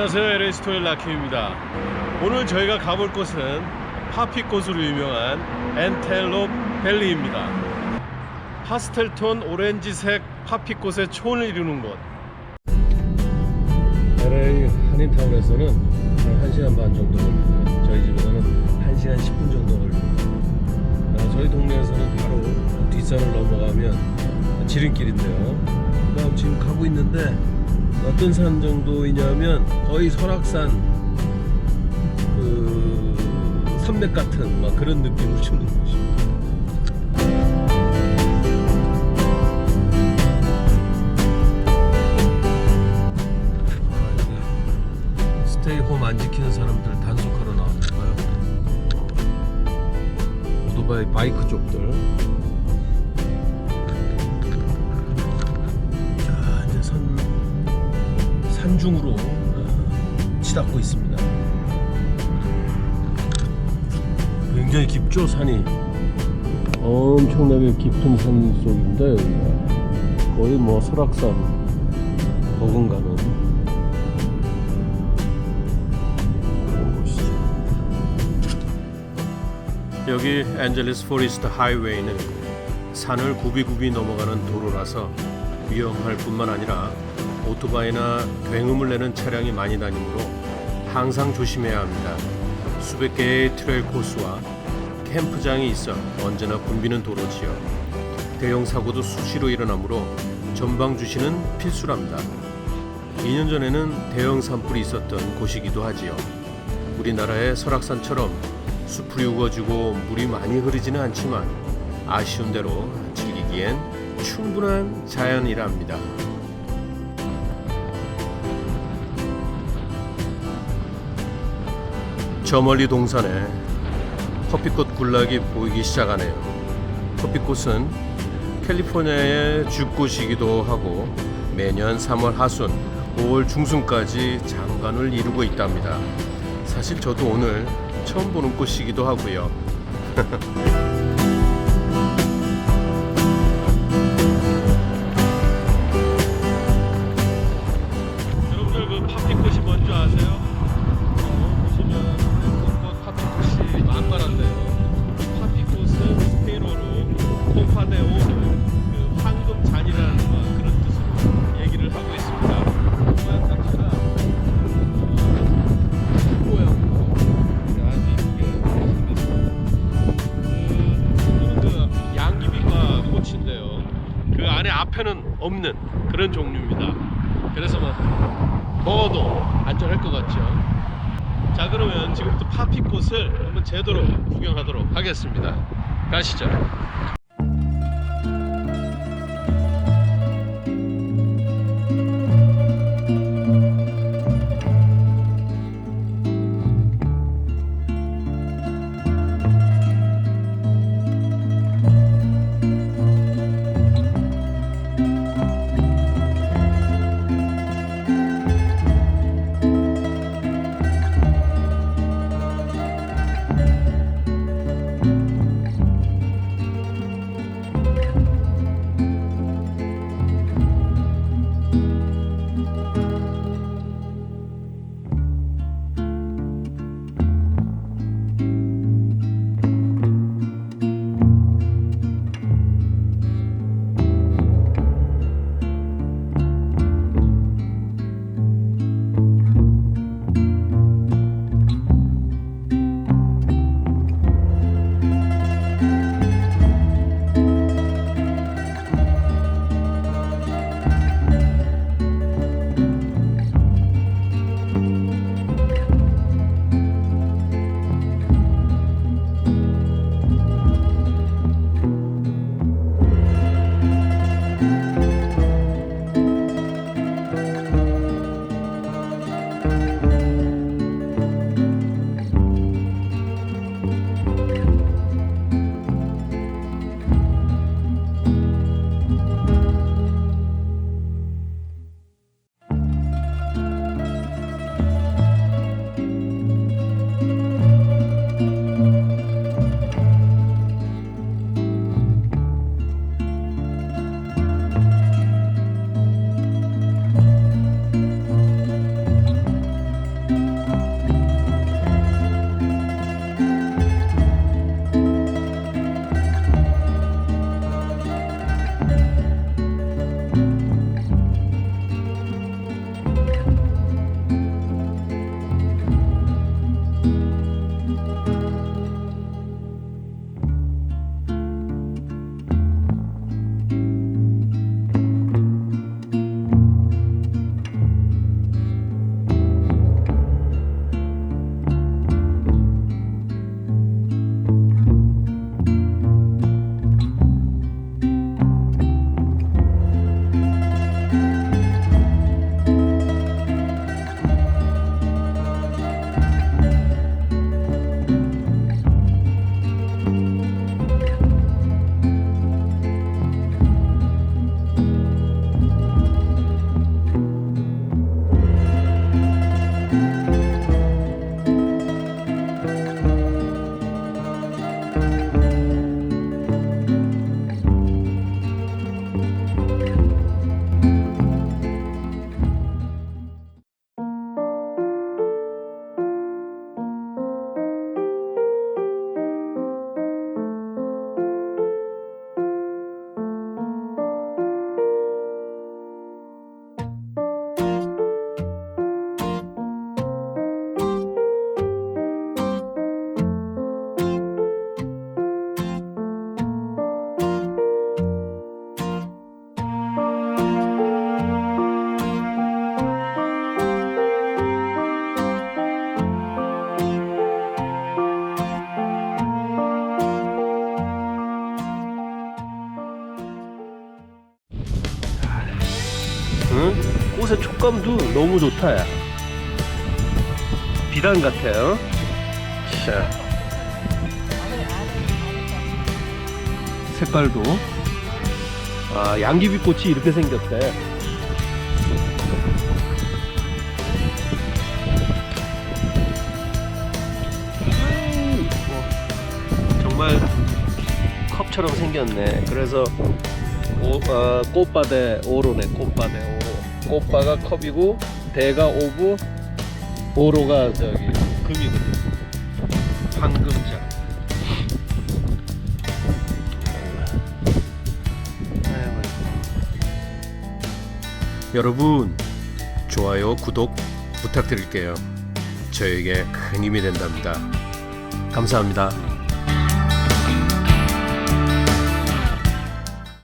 안녕하세요. LA스토의 라킴입니다. 오늘 저희가 가볼 곳은 파피꽃으로 유명한 엔텔롭 밸리입니다. 파스텔톤 오렌지색 파피꽃의 촌을 이루는 곳. LA 한인타운에서는 한 1시간 반 정도 걸리고요 저희 집에서는 1시간 10분 정도 걸립니다 아, 저희 동네에서는 바로 뒷산을 넘어가면 지름길인데요. 지금 가고 있는데 어떤 산 정도이냐면 거의 설악산 그 산맥 같은 막 그런 느낌을 주는 곳입니다. 아, 여기 스테이 홈 안 지키는 사람들 단속하러 나왔나 봐요. 어, 오토바이 바이크 쪽들. 산중으로 어, 치닫고 있습니다. 굉장히 깊죠 산이. 엄청나게 깊은 산 속입니다 여기가. 거의 뭐 설악산 버금가는 곳이죠. 여기 엔젤리스 포리스트 하이웨이는 산을 굽이굽이 넘어가는 도로라서 위험할 뿐만 아니라 오토바이나 굉음을 내는 차량이 많이 다니므로 항상 조심해야 합니다. 수백 개의 트레일 코스와 캠프장이 있어 언제나 붐비는 도로지요. 대형 사고도 수시로 일어나므로 전방 주시는 필수랍니다. 2년 전에는 대형 산불이 있었던 곳이기도 하지요. 우리나라의 설악산처럼 숲이 우거지고 물이 많이 흐르지는 않지만 아쉬운 대로 즐기기엔 충분한 자연이랍니다. 저 멀리 동산에 커피꽃 군락이 보이기 시작하네요. 커피꽃은 캘리포니아의 죽꽃이기도 하고 매년 3월 하순, 5월 중순까지 장관을 이루고 있답니다. 사실 저도 오늘 처음 보는 꽃이기도 하고요. 앞에는 없는 그런 종류입니다. 그래서 뭐 더워도 안전할 것 같죠. 자 그러면 지금부터 파피꽃을 한번 제대로 구경하도록 하겠습니다. 가시죠. 응? 꽃의 촉감도 너무 좋다 야. 비단 같아요. 자. 색깔도. 아 양귀비꽃이 이렇게 생겼대 음, 뭐, 정말 컵처럼 생겼네. 그래서 오, 어, 꽃바대 오로네 꽃바대 오로 꽃바가 컵이고 대가 오고 오로가 저기 금이거든 황금자. 여러분 좋아요 구독 부탁드릴게요. 저에게 큰 힘이 된답니다. 감사합니다